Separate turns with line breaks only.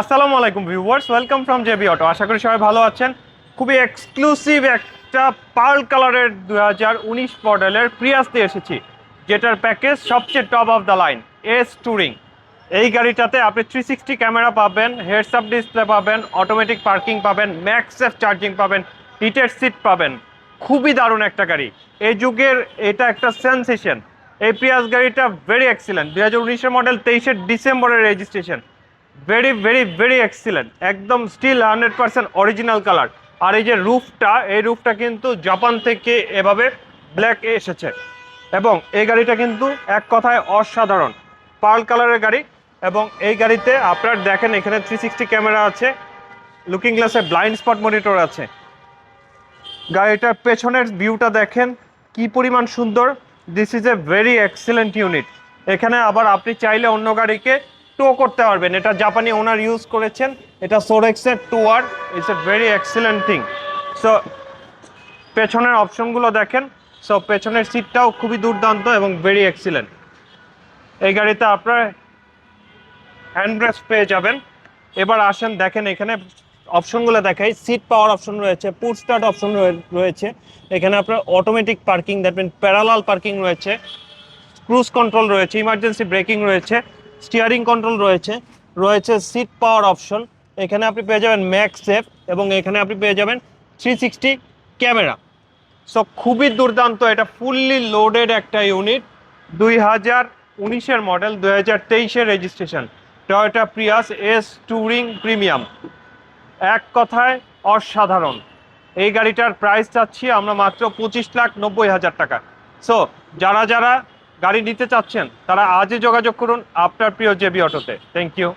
আসসালামু আলাইকুম viewers, welcome from JB auto. আশা করি সবাই ভালো আছেন। খুবই এক্সক্লুসিভ একটা পার্ল কালারের দু হাজার উনিশ মডেলের প্রিয়াস দিয়ে এসেছি, যেটার প্যাকেজ সবচেয়ে top of the line S touring এই গাড়িটাতে আপনি থ্রি সিক্সটি ক্যামেরা পাবেন হেডস আপ ডিসপ্লে পাবেন অটোমেটিক পার্কিং পাবেন ম্যাক্সেফ চার্জিং পাবেন হিটের সিট পাবেন। খুবই দারুণ একটা গাড়ি। এই যুগের এটা একটা সেন্সেশন এই প্রিয়াস গাড়িটা ভেরি এক্সিলেন্ট দু হাজার উনিশের মডেল তেইশের ডিসেম্বরের registration very very very excellent একদম still hundred percent original colour আর এই যে রুফটা, এই রুফটা কিন্তু জাপান থেকে এভাবে ব্ল্যাক এসেছে। এবং এই গাড়িটা কিন্তু এক কথায় অসাধারণ। পার্ল কালারের গাড়ি এবং এই গাড়িতে আপনার দেখেন এখানে থ্রি সিক্সটি ক্যামেরা আছে লুকিং গ্লাসে ব্লাইন্ড স্পট মনিটর আছে। গাড়িটার পেছনের ভিউটা দেখেন, কি পরিমাণ সুন্দর। This is a very excellent unit এখানে আবার আপনি চাইলে অন্য গাড়িকে টো করতে পারবেন। এটা জাপানি ওনার ইউজ করেছেন। এটা সোরেক্সের টু আর it's a very excellent thing so পেছনের অপশনগুলো দেখেন। সো পেছনের সিটটাও খুবই দুর্দান্ত এবং ভেরি এক্সিলেন্ট এই গাড়িতে আপনার হ্যান্ড ব্রেক পেয়ে যাবেন। এবার আসেন, দেখেন এখানে অপশনগুলো দেখাই। সিট পাওয়ার অপশন রয়েছে পুট স্টার্ট অপশন রয়েছে। এখানে আপনার অটোমেটিক পার্কিং দেখবেন প্যারালাল পার্কিং রয়েছে। ক্রুজ কন্ট্রোল রয়েছে ইমার্জেন্সি ব্রেকিং রয়েছে। স্টিয়ারিং কন্ট্রোল রয়েছে রয়েছে সিট পাওয়ার অপশন এখানে আপনি পেয়ে যাবেন ম্যাক্স সেফ এবং এখানে আপনি পেয়ে যাবেন থ্রি সিক্সটি ক্যামেরা সো খুবই দুর্দান্ত, এটা ফুললি লোডেড একটা ইউনিট দুই হাজার উনিশের মডেল দুই হাজার তেইশের registration Toyota Prius S touring premium এক কথায় অসাধারণ। এই গাড়িটার প্রাইস চাচ্ছি আমরা মাত্র পঁচিশ লাখ নব্বই হাজার টাকা। সো যারা যারা গাড়ি নিতে চাচ্ছেন তারা আজই যোগাযোগ করুন আপনার প্রিয় জেবি অটোতে। Thank you